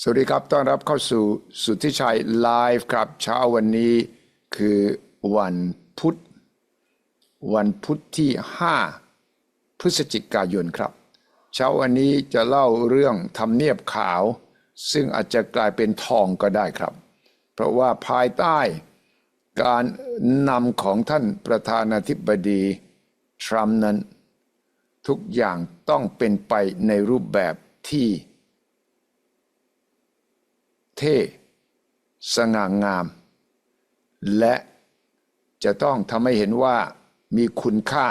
สวัสดีครับ ต้อนรับเข้าสู่สุทธิชัยไลฟ์ครับ เช้าวันนี้คือวันพุธ วันพุธที่ 5 พฤศจิกายนครับ เช้าวันนี้จะเล่าเรื่องทำเนียบขาว ซึ่งอาจจะกลายเป็นทองก็ได้ครับ เพราะว่าภายใต้การนำของท่านประธานาธิบดี ทรัมป์นั้น ทุกอย่างต้องเป็นไปในรูปแบบที่ เท่ สง่างาม และจะต้องทำให้เห็นว่ามีคุณค่า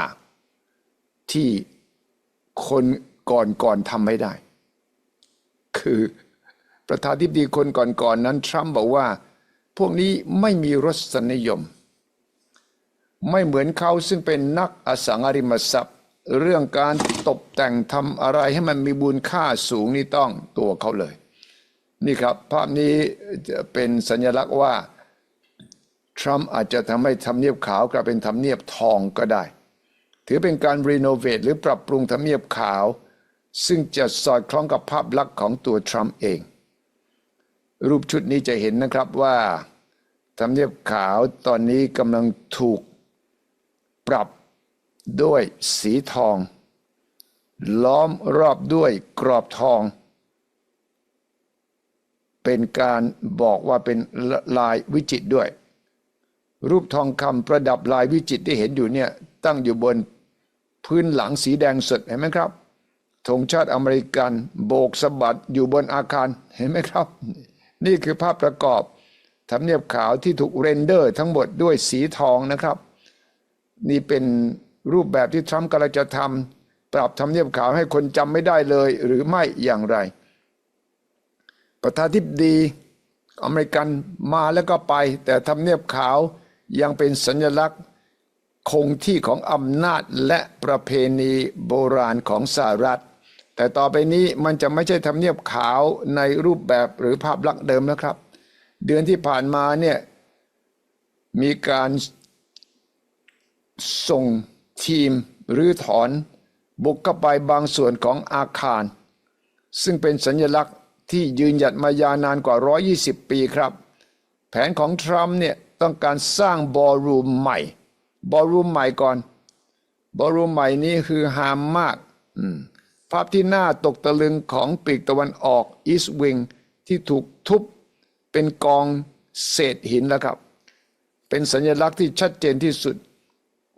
ที่คนก่อนๆทำไม่ได้ คือประธานาธิบดีคนก่อนๆนั้นทรัมป์บอกว่า พวกนี้ไม่มีรสนิยม ไม่เหมือนเขาซึ่งเป็นนักอสังหาริมทรัพย์ เรื่องการตกแต่งทำอะไรให้มันมีบุญค่าสูงนี่ต้องตัวเขาเลย นี่ครับ ภาพนี้จะเป็นสัญลักษณ์ว่า ทรัมป์อาจจะทำให้ทำเนียบขาวกลายเป็นทำเนียบทองก็ได้ ถือเป็นการรีโนเวทหรือปรับปรุงทำเนียบขาว ซึ่งจะสอดคล้องกับภาพลักษณ์ของตัวทรัมป์เอง รูปชุดนี้จะเห็นนะครับว่าทำเนียบขาวตอนนี้กำลังถูกปรับด้วยสีทอง ล้อมรอบด้วยกรอบทอง เป็นการบอกว่าเป็นลายวิจิตด้วย รูปทองคำประดับลายวิจิตที่เห็นอยู่เนี่ยตั้งอยู่บนพื้นหลังสีแดงสดเห็นไหมครับธงชาติอเมริกันโบกสะบัดอยู่บนอาคารเห็นไหมครับ นี่คือภาพประกอบทำเนียบขาวที่ถูกเรนเดอร์ทั้งหมดด้วยสีทองนะครับ นี่เป็นรูปแบบที่ทรัมป์กำลังจะทำปรับทำเนียบขาวให้คนจำไม่ได้เลยหรือไม่อย่างไร ประธานาธิบดีอเมริกันมาแล้วก็ไป แต่ทำเนียบขาวยังเป็นสัญลักษณ์คงที่ของอำนาจและประเพณีโบราณของสหรัฐ แต่ต่อไปนี้มันจะไม่ใช่ทำเนียบขาวในรูปแบบหรือภาพลักษณ์เดิมนะครับ เดือนที่ผ่านมาเนี่ยมีการส่งทีมหรือถอนบุกเข้าไปบางส่วนของอาคาร ซึ่งเป็นสัญลักษณ์ ที่ยืนหยัดมายาวนานกว่า 120 ปีครับ แผนของทรัมป์เนี่ยต้องการสร้างบอลรูมใหม่ บอลรูมใหม่ก่อน บอลรูมใหม่นี้คือฮามมาก ภาพที่น่าตกตะลึงของปีกตะวันออกอีสต์วิงที่ถูกทุบเป็นกองเศษหินแล้วครับ เป็นสัญลักษณ์ที่ชัดเจนที่สุด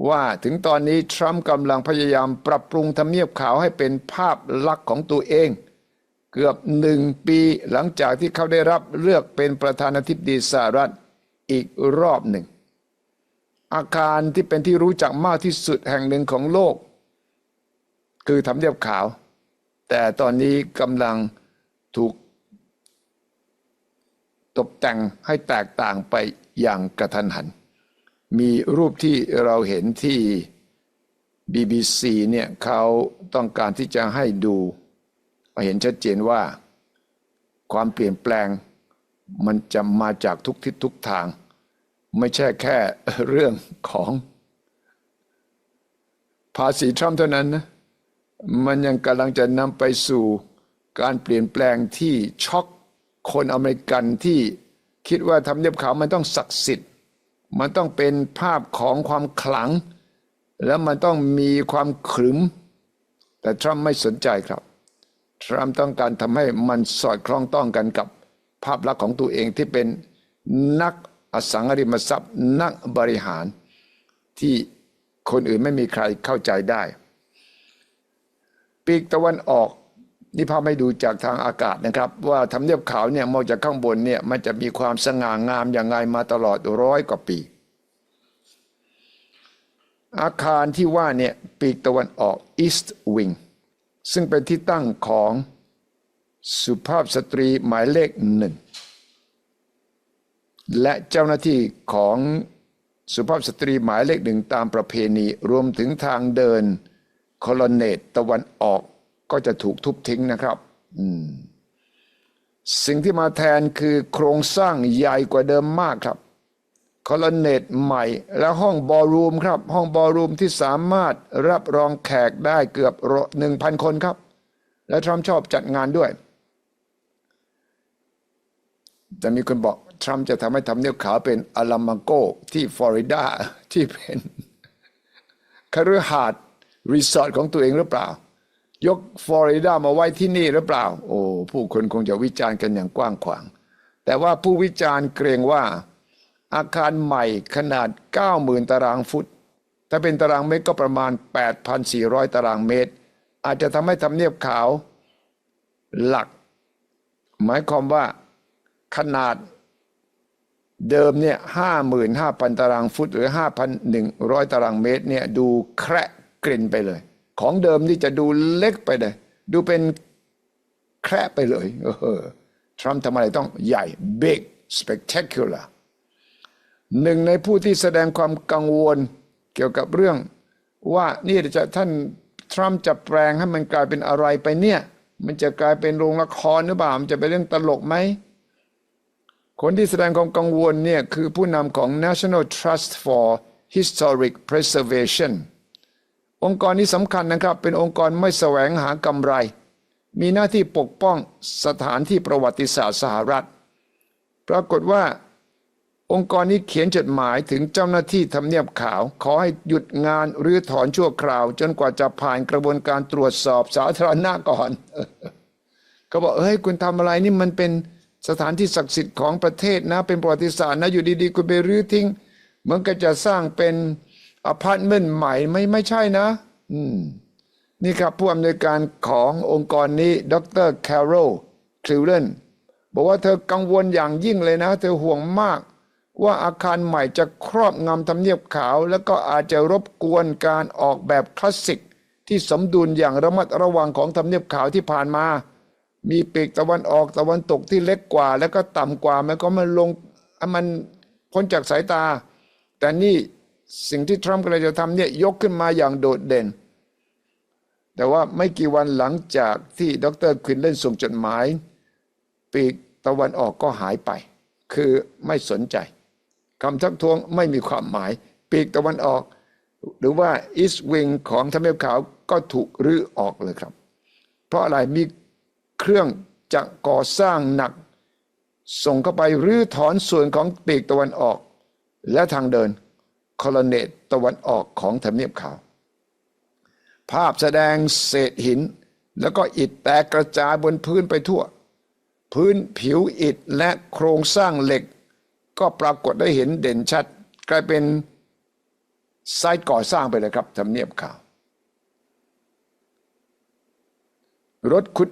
ว่าถึงตอนนี้ทรัมป์กำลังพยายามปรับปรุงทำเนียบขาวให้เป็นภาพลักษณ์ของตัวเอง เกือบหนึ่งปีหลังจากที่เขาได้รับเลือกเป็นประธานาธิบดีสหรัฐอีกรอบหนึ่ง อาคารที่เป็นที่รู้จักมากที่สุดแห่งหนึ่งของโลก คือทำเนียบขาว แต่ตอนนี้กำลังถูกตกแต่งให้แตกต่างไปอย่างกระทันหัน มีรูปที่เราเห็นที่ BBC เนี่ยเขาต้องการที่จะให้ดู เห็นชัดเจนว่า ความเปลี่ยนแปลงมันจะมาจากทุกทิศทุกทาง ไม่ใช่แค่เรื่องของภาษีทรัมป์เท่านั้นนะมันยังกำลังจะนำไปสู่การเปลี่ยนแปลงที่ช็อกคนอเมริกันที่คิดว่าทำเนียบขาวมันต้องศักดิ์สิทธิ์ มันต้องเป็นภาพของความขลัง แล้วมันต้องมีความขรึม แต่ทรัมป์ไม่สนใจครับ ทรัมป์ต้องการทำให้มันสอดคล้องต้องกันกับภาพลักษณ์ของตัวเองที่เป็นนักอสังหาริมทรัพย์นักบริหาร ที่คนอื่นไม่มีใครเข้าใจได้ ปีกตะวันออก นี่ภาพให้ดูจากทางอากาศนะครับ ว่าทำเนียบขาวเนี่ยมองจากข้างบนเนี่ยมันจะมีความสง่างามอย่างไงมาตลอดร้อยกว่าปี อาคารที่ว่าเนี่ยปีกตะวันออก East Wing ซึ่งเป็นที่ตั้งของสุภาพสตรีหมายเลขหนึ่ง และเจ้าหน้าที่ของสุภาพสตรีหมายเลขหนึ่งตามประเพณีรวมถึงทางเดินคอลเนตตะวันออกก็จะถูกทุบทิ้งนะครับสิ่งที่มาแทนคือโครงสร้างใหญ่กว่าเดิมมากครับ คอลเนตใหม่ และห้องบอลรูมครับ ห้องบอลรูมที่สามารถรับรองแขกได้เกือบหนึ่งพันคนครับ และทรัมป์ชอบจัดงานด้วยแต่มีคนบอกทรัมป์จะทำให้ทำเนียบขาวเป็นอาลามาโกที่ฟลอริดาที่เป็นคฤหาสน์รีสอร์ทของตัวเองหรือเปล่า ยกฟลอริดามาไว้ที่นี่หรือเปล่า โอ้ผู้คนคงจะวิจารณ์กันอย่างกว้างขวาง แต่ว่าผู้วิจารณ์เกรงว่า อาคารใหม่ขนาด 90,000 ตารางฟุต ถ้าเป็นตารางเมตรก็ประมาณ 8,400 ตารางเมตร อาจจะทำให้ทำเนียบขาวหลัก หมายความว่าขนาดเดิมเนี่ยห้าหมื่นห้าพันตารางฟุต หรือห้าพันหนึ่งร้อยตารางเมตรเนี่ยดูแคระกลิ่นไปเลย ของเดิมนี่จะดูเล็กไปเลย ดูเป็นแคระไปเลยเออทรัมป์ทำอะไรต้องใหญ่ big spectacular หนึ่งในผู้ที่แสดงความกังวลเกี่ยวกับเรื่อง ว่านี่จะท่านทรัมป์จะแปลงให้มันกลายเป็นอะไรไปเนี่ย มันจะกลายเป็นโรงละครหรือเปล่ามันจะเป็นเรื่องตลกไหมคนที่แสดงความกังวลเนี่ยคือผู้นำของ National Trust for Historic Preservation องค์กรนี้สำคัญนะครับ เป็นองค์กรไม่แสวงหากำไร มีหน้าที่ปกป้องสถานที่ประวัติศาสตร์สหรัฐ ปรากฏว่า องค์กรนี้เขียนจดหมายถึงเจ้าหน้าที่ทำเนียบขาว ขอให้หยุดงานหรือถอนชั่วคราว จนกว่าจะผ่านกระบวนการตรวจสอบสาธารณะก่อนเขาบอกเฮ้ยคุณทำอะไรนี่มันเป็นสถานที่ศักดิ์สิทธิ์ของประเทศนะ เป็นประวัติศาสตร์นะอยู่ดีๆคุณไปรื้อทิ้งเหมือนกับจะสร้างเป็นอพาร์ตเมนต์ใหม่ไม่ไม่ใช่นะ อืม นี่ครับผู้อำนวยการขององค์กรนี้ ดรแคโรลคลิวเลนบอกว่าเธอกังวลอย่างยิ่งเลยนะ เธอห่วงมาก ว่าอาคารใหม่จะครอบงำทำเนียบขาว แล้วก็อาจจะรบกวนการออกแบบคลาสสิก ที่สมดุลอย่างระมัดระวังของทำเนียบขาวที่ผ่านมา มีปีกตะวันออกตะวันตกที่เล็กกว่า แล้วก็ต่ำกว่ามันก็มันลงมันพ้นจากสายตา แต่นี่สิ่งที่ทรัมป์กำลังจะทำเนี่ยยกขึ้นมาอย่างโดดเด่น แต่ว่าไม่กี่วันหลังจากที่ดรควินเล่นส่งจดหมาย ปีกตะวันออกก็หายไป คือไม่สนใจ คำทักท้วงไม่มีความหมาย ปีกตะวันออก หรือว่าอีสวิงของทำเนียบขาวก็ถูกรื้อออกเลยครับ เพราะอะไรมีเครื่องจะก่อสร้างหนัก ส่งเข้าไปรื้อถอนส่วนของปีกตะวันออก และทางเดินคอลเนตตะวันออกของทำเนียบขาว ภาพแสดงเศษหิน แล้วก็อิฐแตกกระจายบนพื้นไปทั่ว พื้นผิวอิฐและโครงสร้างเหล็ก ก็ปรากฏได้เห็นเด่นชัด กลายเป็นไซต์ก่อสร้างไปเลยครับทำเนียบข่าว รถขุด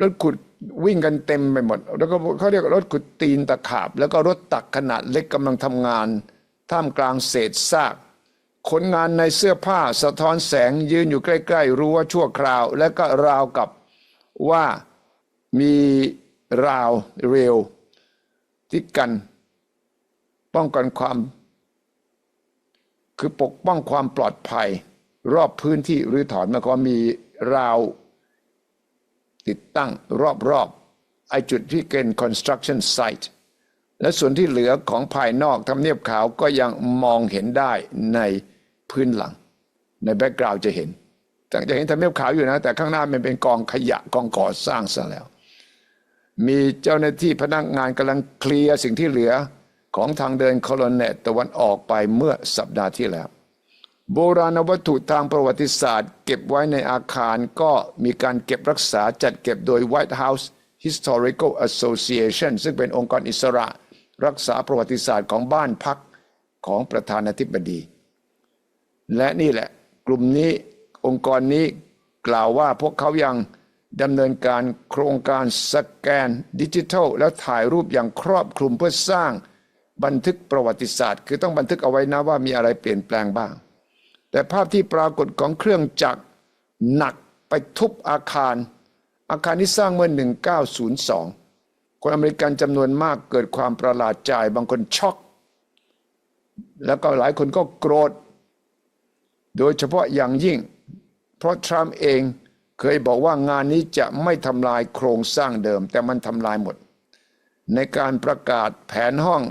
รถขุดวิ่งกันเต็มไปหมด แล้วก็เขาเรียกรถขุดตีนตะขาบ แล้วก็รถตักขนาดเล็กกำลังทำงาน ท่ามกลางเศษซากคนงานในเสื้อผ้าสะท้อนแสงยืนอยู่ใกล้ๆรั้วชั่วคราว และก็ราวกับว่ามีราวเร็วที่กัน ป้องกันความ คือปกป้องความปลอดภัย รอบพื้นที่หรือถอนมันก็มีราว ติดตั้งรอบๆไอจุดที่เป็น construction site และส่วนที่เหลือของภายนอกทำเนียบขาวก็ยังมองเห็นได้ในพื้นหลัง ในแบ็กกราวด์จะเห็น แต่จะเห็นทำเนียบขาวอยู่นะ แต่ข้างหน้ามันเป็นกองขยะกองก่อสร้างซะแล้ว มีเจ้าหน้าที่พนักงานกำลังเคลียร์สิ่งที่เหลือ ของทางเดินโคโลเนตตะวันออกไปเมื่อสัปดาห์ที่แล้ว โบราณวัตถุทางประวัติศาสตร์ เก็บไว้ในอาคารก็มีการเก็บรักษาจัดเก็บโดย White House Historical Association ซึ่งเป็นองค์กรอิสระ รักษาประวัติศาสตร์ของบ้านพักของประธานาธิบดี และนี่แหละกลุ่มนี้องค์กรนี้กล่าวว่าพวกเขายังดำเนินการโครงการสแกนดิจิทัล แล้วถ่ายรูปอย่างครอบคลุมเพื่อสร้าง บันทึกประวัติศาสตร์ คือต้องบันทึกเอาไว้นะว่ามีอะไรเปลี่ยนแปลงบ้าง แต่ภาพที่ปรากฏของเครื่องจักรหนักไปทุบอาคาร อาคารที่สร้างเมื่อ 1902 คนอเมริกันจำนวนมากเกิดความประหลาดใจบางคนช็อก แล้วก็หลายคนก็โกรธ โดยเฉพาะอย่างยิ่ง เพราะทรัมป์เองเคยบอกว่างานนี้จะไม่ทำลายโครงสร้างเดิม แต่มันทำลายหมด ในการประกาศแผนห้อง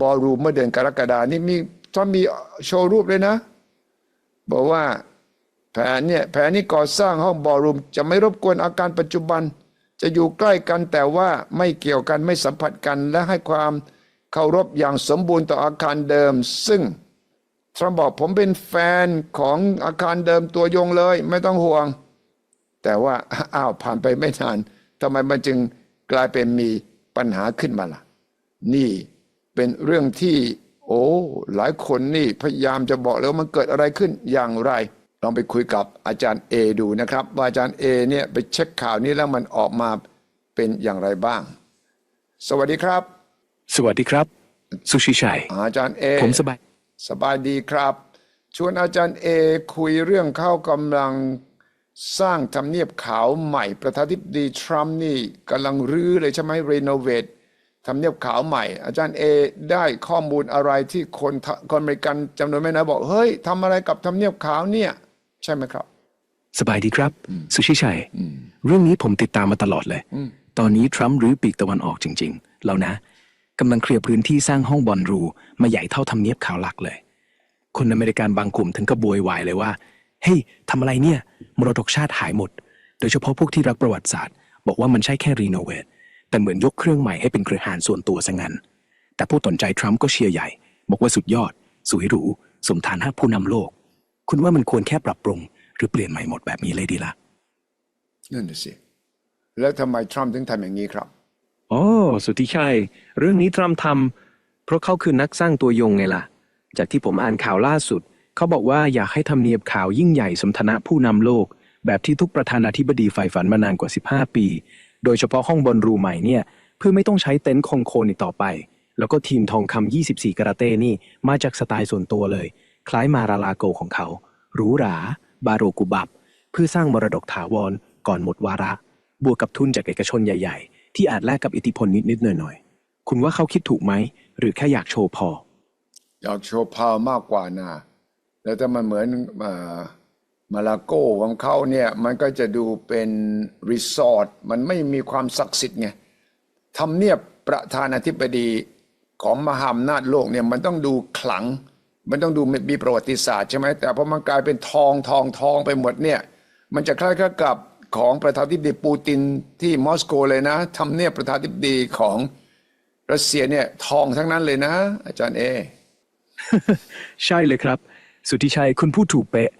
บอลรูมเมื่อเดือนกรกฎานี่มีทรัมป์มีโชว์รูปเลยนะ บอกว่าแผนเนี่ยแผนนี้ก่อสร้างห้องบอลรูม จะไม่รบกวนอาการปัจจุบัน จะอยู่ใกล้กันแต่ว่าไม่เกี่ยวกันไม่สัมผัสกัน และให้ความเคารพอย่างสมบูรณ์ต่ออาคารเดิม ซึ่งทรัมบอกผมเป็นแฟนของอาคารเดิมตัวยงเลย ไม่ต้องห่วง แต่ว่าอ้าวผ่านไปไม่นานทำไมมันจึงกลายเป็นมีปัญหาขึ้นมาล่ะ นี่ เป็นเรื่องที่ โอ้หลายคนนี่พยายามจะบอกแล้วามันเกิดอะไรขึ้นอย่างไร ลองไปคุยกับอาจารย์เอดูนะครับ ว่าอาจารย์เอเนี่ยไปเช็คข่าวนี้แล้วมันออกมาเป็นอย่างไรบ้าง สวัสดีครับ สวัสดีครับ สุชิชัย อาจารย์เอผมสบายสบายดีครับ ชวนอาจารย์เอคุยเรื่องเข้ากำลังสร้างทำเนียบขาวใหม่ประธานาธิบดีทรัมป์นี่กำลังรื้อเลยใช่ไหมรีโนเวท ทำเนียบขาวใหม่ อาจารย์เอได้ข้อมูลอะไรที่คนทคนอเมริกันจำนวนไม่น้อยบอก เฮ้ยทำอะไรกับทำเนียบขาวเนี่ย ใช่ไหมครับ สบายดีครับ สุชิชัย เรื่องนี้ผมติดตามมาตลอดเลย ตอนนี้ทรัมป์หรือปีกตะวันออกจริงๆแล้วนะกำลังเคลียร์พื้นที่สร้างห้องบอลหรู มาใหญ่เท่าทำเนียบขาวหลักเลย คนอเมริกันบางกลุ่มถึงก็บวยวายเลยว่าเฮ้ยทำอะไรเนี่ยมรดกชาติหายหมด โดยเฉพาะพวกที่รักประวัติศาสตร์ บอกว่ามันใช่แค่รีโนเวท แต่เหมือนยกเครื่องใหม่ให้เป็นเครือหานส่วนตัวซะงั้น แต่ผู้สนใจทรัมป์ก็เชียร์ใหญ่ บอกว่าสุดยอด สวยหรู สมฐานะผู้นำโลก คุณว่ามันควรแค่ปรับปรุง หรือเปลี่ยนใหม่หมดแบบนี้เลยดีละนั่นน่ะสิแล้วทำไมทรัมป์ถึงทำอย่างนี้ครับโอ้สุทธิชัยเรื่องนี้ทรัมป์ทำเพราะเขาคือนักสร้างตัวยงไงล่ะ จากที่ผมอ่านข่าวล่าสุด เขาบอกว่าอยากให้ทำเนียบข่าวยิ่งใหญ่สมฐานะผู้นำโลก แบบที่ทุกประธานาธิบดีใฝ่ฝันมานานกว่า 15 ปี โดยเฉพาะห้องบอลรูใหม่เนี่ยเพื่อไม่ต้องใช้เต็นท์คงโคนอีกต่อไป แล้วก็ทีมทองคำ24 กระเต้นี่มาจากสไตล์ส่วนตัวเลย คล้ายมาราลาโกของเขาหรูหรา บาโรกุบับ เพื่อสร้างมรดกถาวรก่อนหมดวาระ บวกกับทุนจากเอกชนใหญ่ ๆ ที่อาจแลกกับอิทธิพลนิดๆหน่อยๆ คุณว่าเขาคิดถูกไหม หรือแค่อยากโชว์พอ อยากโชว์พาวมากกว่านะแล้วถ้ามันเหมือนอ มาลาโก้ของเขาเนี่ยมันก็จะดูเป็นรีสอร์ทมันไม่มีความศักดิ์สิทธิ์ไงทำเนียบประธานาธิบดีของมหาอำนาจโลกเนี่ยมันต้องดูขลัง มันต้องดูมีประวัติศาสตร์ใช่ไหมแต่พอมันกลายเป็นทองทองทองไปหมดเนี่ยมันจะคล้ายๆกับของประธานาธิบดีปูตินที่มอสโกเลยนะทำเนียบประธานาธิบดีของรัสเซียเนี่ยทองทั้งนั้นเลยนะ อาจารย์เอ ใช่เลยครับ สุทธิชัยคุณพูดถูกเป๊ะ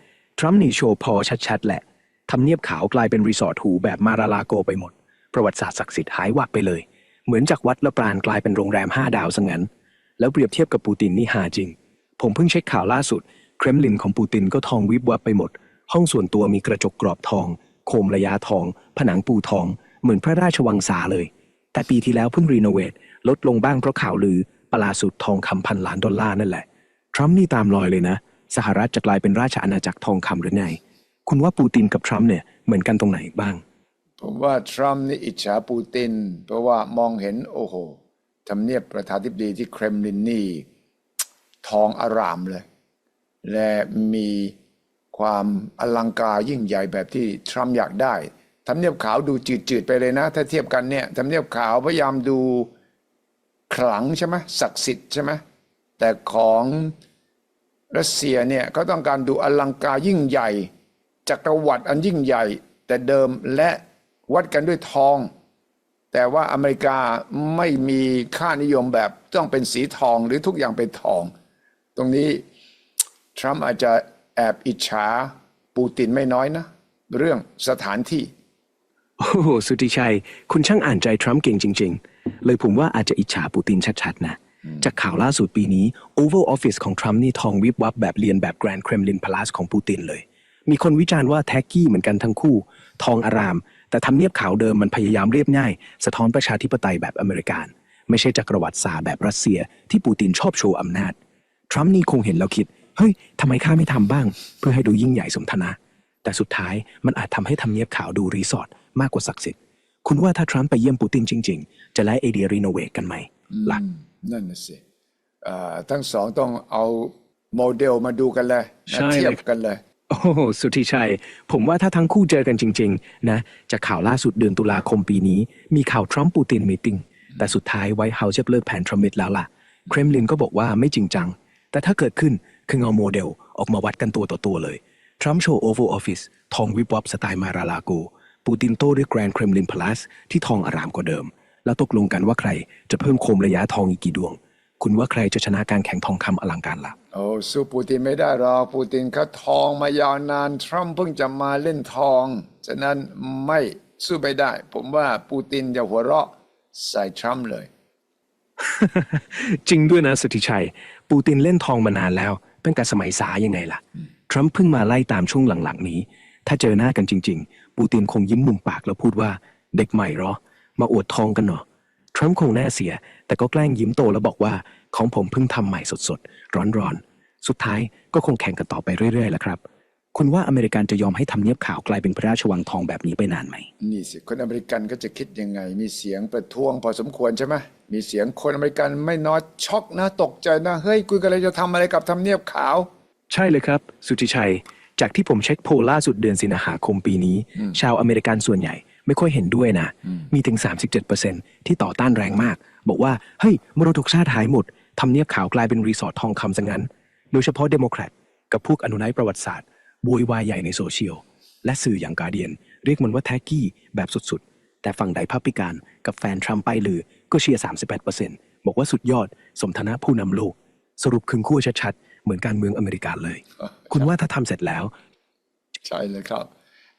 ทรัมป์นี่โชว์พอชัดๆ แหละทำเนียบขาวกลายเป็นรีสอร์ทหูแบบมาราลาโกไปหมด ประวัติศาสตร์ศักดิ์สิทธิ์หายวับไปเลย เหมือนจากวัดละปรานกลายเป็นโรงแรมห้าดาวซะงั้น แล้วเปรียบเทียบกับปูตินนี่หาจริง ผมเพิ่งเช็คข่าวล่าสุด เครมลินของปูตินก็ทองวิบวับไปหมด ห้องส่วนตัวมีกระจกกรอบทอง โคมระยะทอง ผนังปูทอง เหมือนพระราชวังสาเลย แต่ปีที่แล้วเพิ่งรีโนเวทลดลงบ้างเพราะข่าวลือปลาสุดทองคำพันล้านดอลลาร์นั่นแหละทรัมป์นี่ตามรอยเลยนะ สหรัฐจะกลายเป็นราชอาณาจักรทองคำหรือไง คุณว่าปูตินกับทรัมป์เนี่ยเหมือนกันตรงไหนบ้าง ผมว่าทรัมป์นี่อิจฉาปูติน เพราะว่ามองเห็นโอ้โหทำเนียบประธานาธิบดีที่เครมลินนี่ทองอารามเลย และมีความอลังการยิ่งใหญ่แบบที่ทรัมป์อยากได้ทำเนียบขาวดูจืดๆไปเลยนะ ถ้าเทียบกันเนี่ยทำเนียบขาวพยายามดูขลังใช่ไหมศักดิ์สิทธิ์ใช่ไหมแต่ของ รัสเซียเนี่ยก็ต้องการดูอลังการยิ่งใหญ่ จักรวรรดิอันยิ่งใหญ่ แต่เดิมและวัดกันด้วยทอง แต่ว่าอเมริกาไม่มีค่านิยมแบบต้องเป็นสีทองหรือทุกอย่างเป็นทอง ตรงนี้ทรัมป์อาจจะแอบอิจฉาปูตินไม่น้อยนะ เรื่องสถานที่ โอ้โหสุทธิชัย คุณช่างอ่านใจทรัมป์เก่งจริง ๆ เลยผมว่าอาจจะอิจฉาปูตินชัดๆนะ จากข่าวล่าสุดปีนี้ Oval Office ของทรัมป์นี่ทองวิบวับแบบเรียนแบบ Grand Kremlin Palace ของปูตินเลย มีคนวิจารณ์ว่าแท็กกี้เหมือนกันทั้งคู่ ทองอาราม แต่ทำเนียบขาวเดิมมันพยายามเรียบง่าย สะท้อนประชาธิปไตยแบบอเมริกัน ไม่ใช่จักรวรรดิศาสตร์แบบรัสเซีย ที่ปูตินชอบโชว์อำนาจ ทรัมป์นี่คงเห็นแล้วคิด เฮ้ยทำไมข้าไม่ทำบ้าง เพื่อให้ดูยิ่งใหญ่สมฐานะแต่สุดท้ายมันอาจทำให้ทำเนียบขาวดูรีสอร์ทมากกว่าศักดิ์สิทธิ์คุณว่าถ้าทรัมป์ไปเยี่ยมปูตินจริง ๆ จะไล่ไอเดียรีโนเวทกันไหมล่ะ นั่นน่ะสิเอ่อทั้งสองต้องเอาโมเดลมาดูกันเลยใช่นะเลยเทียบกันเลย โอ้โหสุทธิชัย ผมว่าถ้าทั้งคู่เจอกันจริง ๆ นะจากข่าวล่าสุดเดือนตุลาคมปีนี้ มีข่าวทรัมป์ปูตินมีติงแต่สุดท้ายไวท์เฮาส์จะเลิกแผนทรัมป์แล้วล่ะ เครมลินก็บอกว่าไม่จริงจัง แต่ถ้าเกิดขึ้นคือเอาโมเดลออกมาวัดกันตัวต่อตัวเลย ทรัมป์โชว์โอเวอร์ออฟฟิศทองวิบวับสไตล์มาราลาโกปูตินโต้ด้วยแกรนด์เครมลินพลัสที่ทองอารามกว่าเดิม แล้วตกลงกันว่าใครจะเพิ่มโคมระยะทองอีกกี่ดวง คุณว่าใครจะชนะการแข่งทองคำอลังการล่ะโอ้สู้ปูตินไม่ได้หรอกปูตินเขาทองมายาวนานทรัมป์เพิ่งจะมาเล่นทอง ฉะนั้นไม่สู้ไม่ได้ ผมว่าปูตินจะหัวเราะใส่ทรัมป์เลย จริงด้วยนะสุทธิชัย ปูตินเล่นทองมานานแล้วตั้งแต่สมัยสายังไงล่ะ ทรัมป์เพิ่งมาไล่ตามช่วงหลังๆนี้ ถ้าเจอหน้ากันจริง ๆ ปูตินคงยิ้มมุมปากแล้วพูดว่า เด็กใหม่เหรอ มาอวดทองกันเนาะทรัมป์คงแน่เสีย แต่ก็แกล้งยิ้มโตแล้วบอกว่าของผมเพิ่งทำใหม่สดๆ ร้อนๆ สุดท้ายก็คงแข่งกันต่อไปเรื่อยๆแหละครับ คุณว่าอเมริกันจะยอมให้ทำเนียบขาวกลายเป็นพระราชวังทองแบบนี้ไปนานไหม นี่สิคนอเมริกันก็จะคิดยังไง มีเสียงประท้วงพอสมควรใช่ไหมมีเสียงคนอเมริกันไม่น้อยช็อกนะตกใจนะเฮ้ยกูกำลังจะทำอะไรกับทำเนียบขาว ใช่เลยครับ สุทธิชัย จากที่ผมเช็คโพลล่าสุดเดือนสิงหาคมปีนี้ ชาวอเมริกันส่วนใหญ่ ไม่ค่อยเห็นด้วยนะ มีถึง 37%ที่ต่อต้านแรงมาก บอกว่า เฮ้ยมรดกชาติหายหมดทำเนียบขาวกลายเป็นรีสอร์ททองคำซะงั้น โดยเฉพาะเดโมแครตกับพวกอนุนัยประวัติศาสตร์โวยวายใหญ่ในโซเชียล และสื่ออย่างการเดียน เรียกมันว่าแท็กกี้แบบสุดๆ แต่ฝั่งไดพับปิกันกับแฟนทรัมป์ไปลือก็เชียร์38%บอกว่าสุดยอด สมฐานะผู้นำโลก สรุปคึงขั้วชัดๆ เหมือนการเมืองอเมริกันเลย คุณว่าถ้าทำเสร็จแล้ว ใช่เลยครับ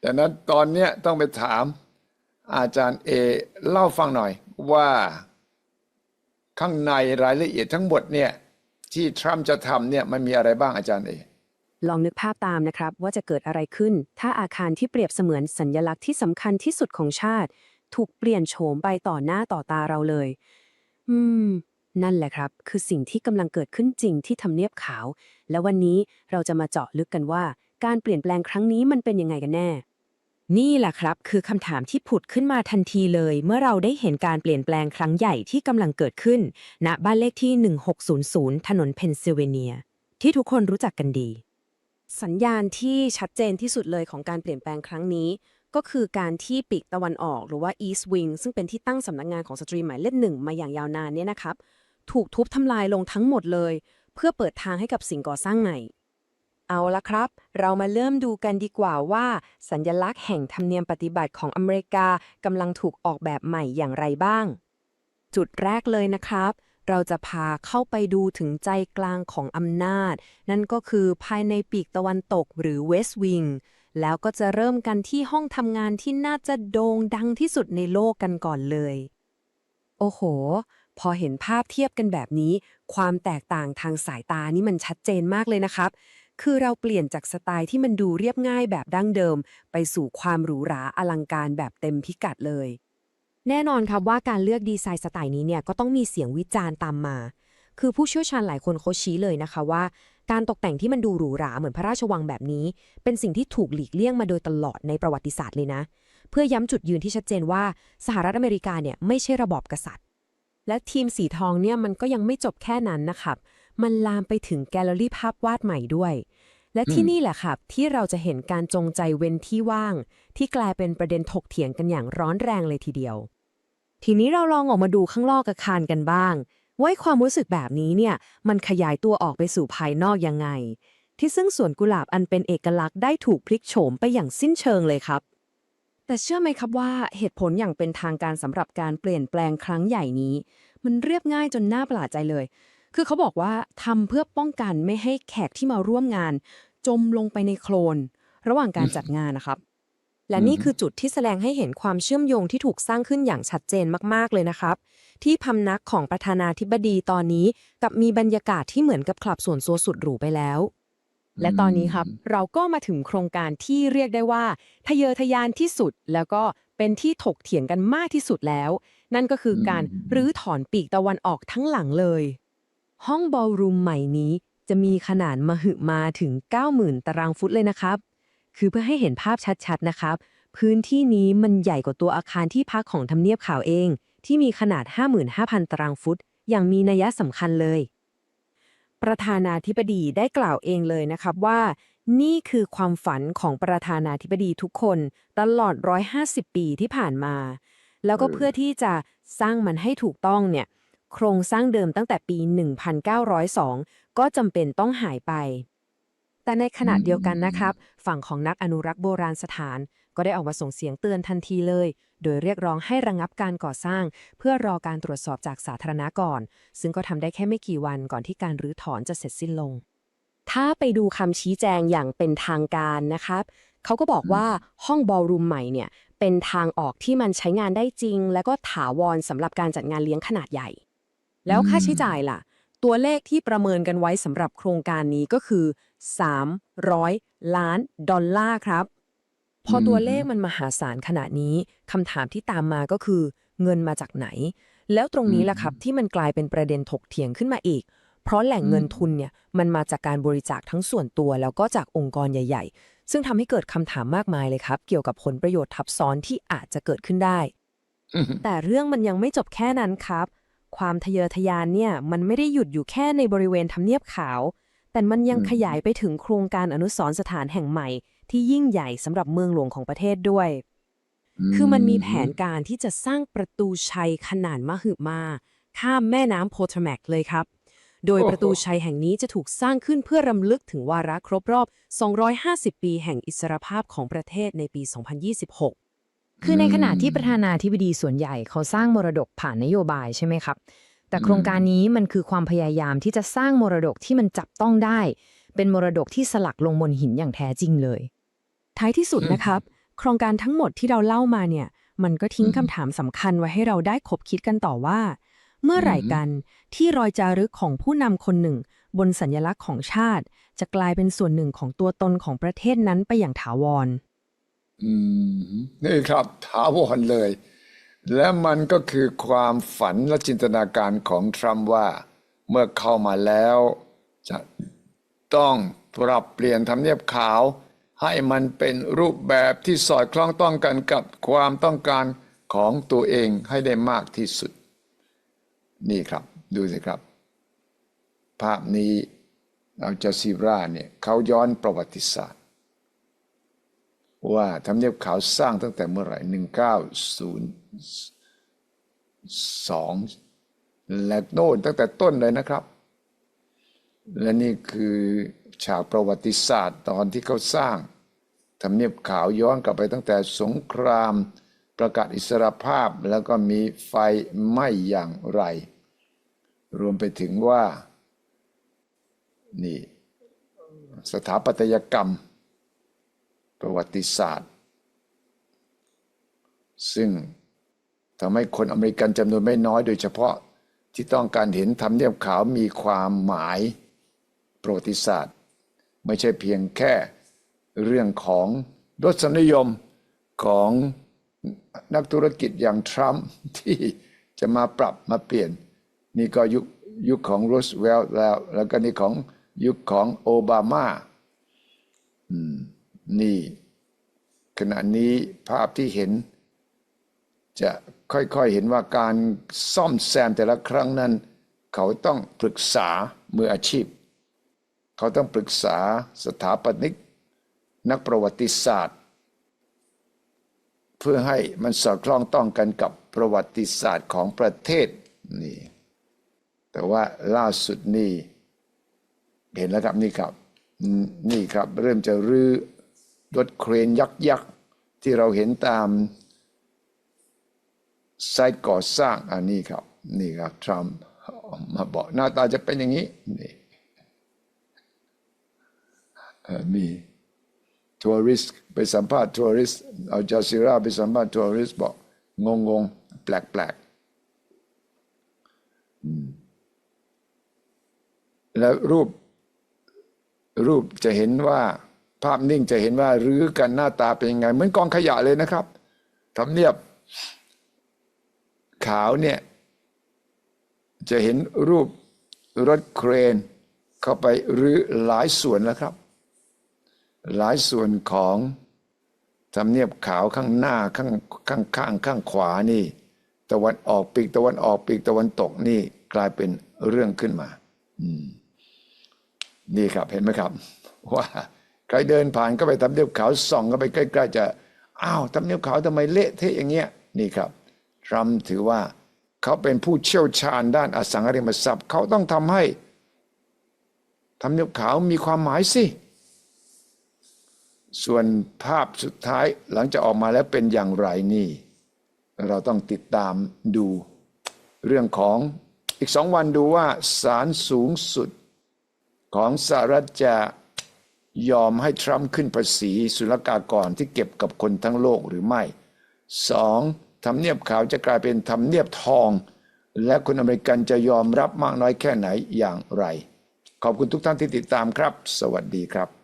ดังนั้นตอนเนี้ยต้องไปถาม อาจารย์เอเล่าฟังหน่อยว่าข้างในรายละเอียดทั้งหมดเนี่ยที่ทรัมป์จะทำเนี่ยมันมีอะไรบ้างอาจารย์เอลองนึกภาพตามนะครับว่าจะเกิดอะไรขึ้น ถ้าอาคารที่เปรียบเสมือนสัญญลักษณ์ที่สำคัญที่สุดของชาติ ถูกเปลี่ยนโฉมไปต่อหน้าต่อตาเราเลย อืม นั่นแหละครับ คือสิ่งที่กำลังเกิดขึ้นจริงที่ทำเนียบขาว และวันนี้เราจะมาเจาะลึกกันว่า การเปลี่ยนแปลงครั้งนี้มันเป็นยังไงกันแน่ นี่แหละครับ คือคำถามที่ผุดขึ้นมาทันทีเลย เมื่อเราได้เห็นการเปลี่ยนแปลงครั้งใหญ่ที่กำลังเกิดขึ้น ณบ้านเลขที่ 1600 ถนนเพนซิลเวเนีย ที่ทุกคนรู้จักกันดี สัญญาณที่ชัดเจนที่สุดเลยของการเปลี่ยนแปลงครั้งนี้ ก็คือการที่ปีกตะวันออกหรือว่า East Wing ซึ่งเป็นที่ตั้งสำนักงานของสตรีหมายเลขหนึ่งมาอย่างยาวนานเนี่ยนะครับ ถูกทุบทำลายลงทั้งหมดเลย เพื่อเปิดทางให้กับสิ่งก่อสร้างใหม่ เอาละครับ เรามาเริ่มดูกันดีกว่าว่า สัญญลักษณ์แห่งธรรมเนียมปฏิบัติของอเมริกากำลังถูกออกแบบใหม่อย่างไรบ้าง จุดแรกเลยนะครับ เราจะพาเข้าไปดูถึงใจกลางของอำนาจ นั่นก็คือภายในปีกตะวันตกหรือเวสต์วิงแล้วก็จะเริ่มกันที่ห้องทำงานที่น่าจะโด่งดังที่สุดในโลกกันก่อนเลย โอ้โห พอเห็นภาพเทียบกันแบบนี้ ความแตกต่างทางสายตานี่มันชัดเจนมากเลยนะครับ คือเราเปลี่ยนจากสไตล์ที่มันดูเรียบง่ายแบบดั้งเดิม ไปสู่ความหรูหราอลังการแบบเต็มพิกัดเลย แน่นอนครับว่าการเลือกดีไซน์สไตล์นี้เนี่ยก็ต้องมีเสียงวิจารณ์ตามมา คือผู้เชี่ยวชาญหลายคนเขาชี้เลยนะคะว่า การตกแต่งที่มันดูหรูหราเหมือนพระราชวังแบบนี้ เป็นสิ่งที่ถูกหลีกเลี่ยงมาโดยตลอดในประวัติศาสตร์เลยนะ เพื่อย้ำจุดยืนที่ชัดเจนว่าสหรัฐอเมริกาเนี่ยไม่ใช่ระบอบกษัตริย์ และทีมสีทองเนี่ยมันก็ยังไม่จบแค่นั้นนะครับ มันลามไปถึงแกลเลอรี่ภาพวาดใหม่ด้วย และที่นี่แหละครับ ที่เราจะเห็นการจงใจเว้นที่ว่าง ที่กลายเป็นประเด็นถกเถียงกันอย่างร้อนแรงเลยทีเดียว ทีนี้เราลองออกมาดูข้างนอกอาคารกันบ้าง ว่าไอ้ความรู้สึกแบบนี้เนี่ย มันขยายตัวออกไปสู่ภายนอกยังไง ที่ซึ่งสวนกุหลาบอันเป็นเอกลักษณ์ได้ถูกพลิกโฉมไปอย่างสิ้นเชิงเลยครับแต่เชื่อไหมครับว่าเหตุผลอย่างเป็นทางการสำหรับการเปลี่ยนแปลงครั้งใหญ่นี้ มันเรียบง่ายจนน่าประหลาดใจเลย คือเขาบอกว่าทำเพื่อป้องกันไม่ให้แขกที่มาร่วมงาน จมลงไปในโคลน ระหว่างการจัดงานนะครับ และนี่คือจุดที่แสดงให้เห็นความเชื่อมโยงที่ถูกสร้างขึ้นอย่างชัดเจนมากๆเลยนะครับ ที่พำนักของประธานาธิบดีตอนนี้กับมีบรรยากาศที่เหมือนกับคลับส่วนตัวสุดหรูไปแล้ว และตอนนี้ครับเราก็มาถึงโครงการที่เรียกได้ว่าทะเยอทะยานที่สุดแล้วก็เป็นที่ถกเถียงกันมากที่สุดแล้ว นั่นก็คือการรื้อถอนปีกตะวันออกทั้งหลังเลย ห้องบอลรูมใหม่นี้จะมีขนาดมหึมาถึง 90,000 ตารางฟุตเลยนะครับ คือเพื่อให้เห็นภาพชัดๆนะครับ พื้นที่นี้มันใหญ่กว่าตัวอาคารที่พักของทำเนียบขาวเอง ที่มีขนาด 55,000 ตารางฟุต อย่างมีนัยสำคัญเลย ประธานาธิบดีได้กล่าวเองเลยนะครับว่า นี่คือความฝันของประธานาธิบดีทุกคน ตลอด 150 ปีที่ผ่านมา แล้วก็เพื่อที่จะสร้างมันให้ถูกต้องเนี่ย โครงสร้างเดิมตั้งแต่ปี 1902 ก็จำเป็นต้องหายไป แต่ในขณะเดียวกันนะครับ ฝั่งของนักอนุรักษ์โบราณสถาน ก็ได้ออกมาส่งเสียงเตือนทันทีเลย โดยเรียกร้องให้ระงับการก่อสร้าง เพื่อรอการตรวจสอบจากสาธารณะก่อน ซึ่งก็ทำได้แค่ไม่กี่วันก่อนที่การรื้อถอนจะเสร็จสิ้นลง ถ้าไปดูคำชี้แจงอย่างเป็นทางการนะครับเขาก็บอกว่าห้องบอลรูมใหม่เนี่ยเป็นทางออกที่มันใช้งานได้จริง และก็ถาวรสำหรับการจัดงานเลี้ยงขนาดใหญ่ แล้วค่าใช้จ่ายล่ะ ตัวเลขที่ประเมินกันไว้สำหรับโครงการนี้ก็คือ 300 ล้านดอลลาร์ครับ พอตัวเลขมันมหาศาลขนาดนี้คำถามที่ตามมาก็คือ เงินมาจากไหน แล้วตรงนี้แหละครับที่มันกลายเป็นประเด็นถกเถียงขึ้นมาอีก เพราะแหล่งเงินทุนเนี่ยมันมาจากการบริจาคทั้งส่วนตัว แล้วก็จากองค์กรใหญ่ ๆ ซึ่งทำให้เกิดคำถามมากมายเลยครับ เกี่ยวกับผลประโยชน์ทับซ้อนที่อาจจะเกิดขึ้นได้ แต่เรื่องมันยังไม่จบแค่นั้นครับ ความทะเยอทะยานเนี่ยมันไม่ได้หยุดอยู่แค่ในบริเวณทำเนียบขาว แต่มันยังอืมขยายไปถึงโครงการอนุสรณ์สถานแห่งใหม่ ที่ยิ่งใหญ่สำหรับเมืองหลวงของประเทศด้วย คือมันมีแผนการที่จะสร้างประตูชัยขนาดมหึมา ข้ามแม่น้ำโพเทแมกเลยครับ โดยโอ้โหประตูชัยแห่งนี้จะถูกสร้างขึ้นเพื่อรำลึกถึงวาระครบรอบ 250 ปีแห่งอิสรภาพของประเทศในปี 2026 คือในขณะที่ประธานาธิบดีส่วนใหญ่เขาสร้างมรดกผ่านนโยบายใช่ไหมครับ แต่โครงการนี้มันคือความพยายามที่จะสร้างมรดกที่มันจับต้องได้ เป็นมรดกที่สลักลงบนหินอย่างแท้จริงเลย ท้ายที่สุดนะครับ โครงการทั้งหมดที่เราเล่ามาเนี่ย มันก็ทิ้งคำถามสำคัญไว้ให้เราได้คบคิดกันต่อว่า เมื่อไหร่กันที่รอยจารึกของผู้นำคนหนึ่ง บนสัญลักษณ์ของชาติ จะกลายเป็นส่วนหนึ่งของตัวตนของประเทศนั้นไปอย่างถาวรอืม นี่ครับถาวรเลย และมันก็คือความฝันและจินตนาการของทรัมป์ว่า เมื่อเข้ามาแล้ว จะต้องปรับเปลี่ยนทำเนียบขาว ให้มันเป็นรูปแบบที่สอดคล้องต้องกันกับความต้องการของตัวเองให้ได้มากที่สุด นี่ครับดูสิครับ ภาพนี้อัลจาซีราเนี่ยเขาย้อนประวัติศาสตร์ ว่าทำเนียบขาวสร้างตั้งแต่เมื่อไหร่1902และโน่นตั้งแต่ต้นเลยนะครับ และนี่คือฉากประวัติศาสตร์ตอนที่เขาสร้างทำเนียบขาวย้อนกลับไปตั้งแต่สงครามประกาศอิสรภาพแล้วก็มีไฟไหม้อย่างไร รวมไปถึงว่า นี่ สถาปัตยกรรม ประวัติศาสตร์ ซึ่งทำให้คนอเมริกันจำนวนไม่น้อย โดยเฉพาะที่ต้องการเห็นทำเนียบขาวมีความหมายประวัติศาสตร์ ไม่ใช่เพียงแค่เรื่องของรสนิยมของนักธุรกิจอย่างทรัมป์ที่จะมาปรับมาเปลี่ยน นี่ก็ยุคยุคของรูสเวลต์แล้ว แล้วก็นี่ของยุคของโอบามาอืม นี่ ขณะนี้ภาพที่เห็น จะค่อยๆเห็นว่าการซ่อมแซมแต่ละครั้งนั้น เขาต้องปรึกษามืออาชีพ เขาต้องปรึกษาสถาปนิก นักประวัติศาสตร์ เพื่อให้มันสอดคล้องต้องกันกับประวัติศาสตร์ของประเทศนี่แต่ว่าล่าสุดนี่เห็นแล้วครับนี่ครับ นี่ครับ เริ่มจะรื้อ รถเครนยักษ์ยักษ์ที่เราเห็นตามไซต์ก่อสร้างอันนี้ครับ นี่ครับทรัมป์มาบอกหน้าตาจะเป็นอย่างนี้นี่มีทัวริสต์ไปสัมภาษณ์ทัวริสต์เอาจาซิราไปสัมภาษณ์ทัวริสต์บอกงงงๆแปลกแปลกๆแล้วรูปรูปจะเห็นว่า ภาพนิ่งจะเห็นว่ารื้อกันหน้าตาเป็นยังไง เหมือนกองขยะเลยนะครับทำเนียบขาวเนี่ย จะเห็นรูปรถเครน เข้าไปรื้อหลายส่วนแล้วครับ หลายส่วนของทำเนียบขาวข้างหน้าข้างข้างข้างข้างขวานี่ ตะวันออกปีกตะวันออกปีกตะวันตกนี่กลายเป็นเรื่องขึ้นมานี่ครับเห็นไหมครับ ว่า ใครเดินผ่านก็ไปทำเนียบขาวส่องก็ไปใกล้ๆจะอ้าวทำเนียบขาวทำไมเละเทะอย่างเงี้ยนี่ครับทรัมป์ถือว่าเขาเป็นผู้เชี่ยวชาญด้านอสังหาริมทรัพย์ เขาต้องทำให้ทำเนียบขาวมีความหมายสิ ส่วนภาพสุดท้ายหลังจากออกมาแล้วเป็นอย่างไรนี่ เราต้องติดตามดูเรื่องของอีกสองวันดูว่าศาลสูงสุดของสหรัฐจะ ยอมให้ทรัมป์ขึ้นภาษีศุลกากรที่เก็บกับคนทั้งโลกหรือไม่สองทำเนียบขาวจะกลายเป็นทำเนียบทอง และคนอเมริกันจะยอมรับมากน้อยแค่ไหนอย่างไร ขอบคุณทุกท่านที่ติดตามครับ สวัสดีครับ